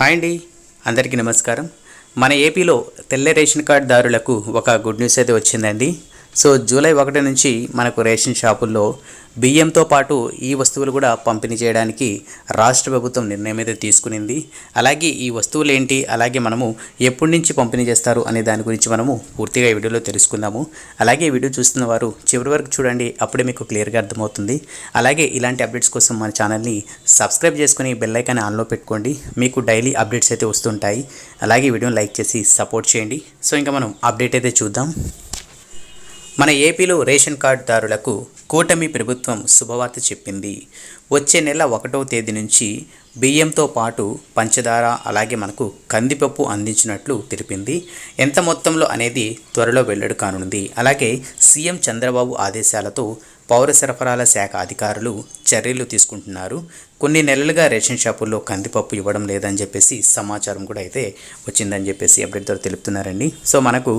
Hi అండి. అందరికీ నమస్కారం. మన ఏపీలో తెల్ల రేషన్ కార్డుదారులకు ఒక గుడ్ న్యూస్ అయితే వచ్చిందండి. సో జూలై ఒకటి నుంచి మనకు రేషన్ షాపుల్లో బియ్యంతో పాటు ఈ వస్తువులు కూడా పంపిణీ చేయడానికి రాష్ట్ర ప్రభుత్వం నిర్ణయం అయితే తీసుకునింది. అలాగే ఈ వస్తువులు ఏంటి? అలాగే మనము ఎప్పటి నుంచి పంపిణీ చేస్తారు అనే దాని గురించి మనము పూర్తిగా ఈ వీడియోలో తెలుసుకుందాము. అలాగే వీడియో చూస్తున్న వారు చివరి వరకు చూడండి అప్పుడే మీకు క్లియర్గా అర్థమవుతుంది. అలాగే ఇలాంటి అప్డేట్స్ కోసం మన ఛానల్ని సబ్స్క్రైబ్ చేసుకుని బెల్ ఐకాన్ ఆన్లో పెట్టుకోండి. మీకు డైలీ అప్డేట్స్ అయితే వస్తుంటాయి. అలాగే వీడియోని లైక్ చేసి సపోర్ట్ చేయండి. సో ఇంకా మనం అప్డేట్ అయితే చూద్దాం. మన ఏపీలో రేషన్ కార్డుదారులకు కూటమి ప్రభుత్వం శుభవార్త చెప్పింది. వచ్చే నెల ఒకటవ తేదీ నుంచి బియ్యంతో పాటు పంచదార అలాగే మనకు కందిపప్పు అందించినట్లు తెలిపింది. ఎంత మొత్తంలో అనేది త్వరలో వెల్లడి కానుంది. అలాగే సీఎం చంద్రబాబు ఆదేశాలతో పౌర సరఫరాల శాఖ అధికారులు చర్యలు తీసుకుంటున్నారు. కొన్ని నెలలుగా రేషన్ షాపుల్లో కందిపప్పు ఇవ్వడం లేదని చెప్పేసి సమాచారం కూడా అయితే వచ్చిందని చెప్పేసి అప్డేట్ ద్వారా తెలుపుతున్నారండి. సో మనకు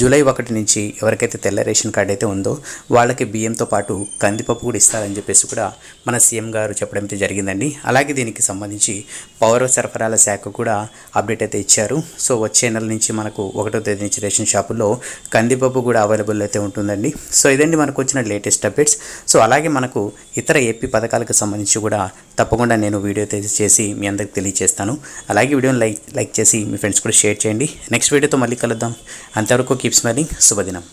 జూలై ఒకటి నుంచి ఎవరికైతే తెల్ల రేషన్ కార్డు అయితే ఉందో వాళ్ళకి బియ్యంతో పాటు కందిపప్పు కూడా ఇస్తారని చెప్పేసి కూడా మన సీఎం గారు చెప్పడం అయితే జరిగిందండి. అలాగే దీనికి సంబంధించి పౌర సరఫరాల శాఖ కూడా అప్డేట్ అయితే ఇచ్చారు. సో వచ్చే నెల నుంచి మనకు ఒకటో తేదీ నుంచి రేషన్ షాపుల్లో కందిపప్పు కూడా అవైలబుల్ అయితే ఉంటుందండి. సో ఇదండి మనకు వచ్చిన లేటెస్ట్ అప్డేట్స్. సో అలాగే మనకు ఇతర ఏపీ పథకాలకు సంబంధించి కూడా తప్పకుండా నేను వీడియో చేసి మీ అందరికి తెలియజేస్తాను. అలాగే వీడియోని లైక్ లైక్ చేసి మీ ఫ్రెండ్స్ కూడా షేర్ చేయండి. నెక్స్ట్ వీడియోతో మళ్ళీ కలుద్దాం. అంతవరకు కీప్ స్మైలింగ్ శుభదినం.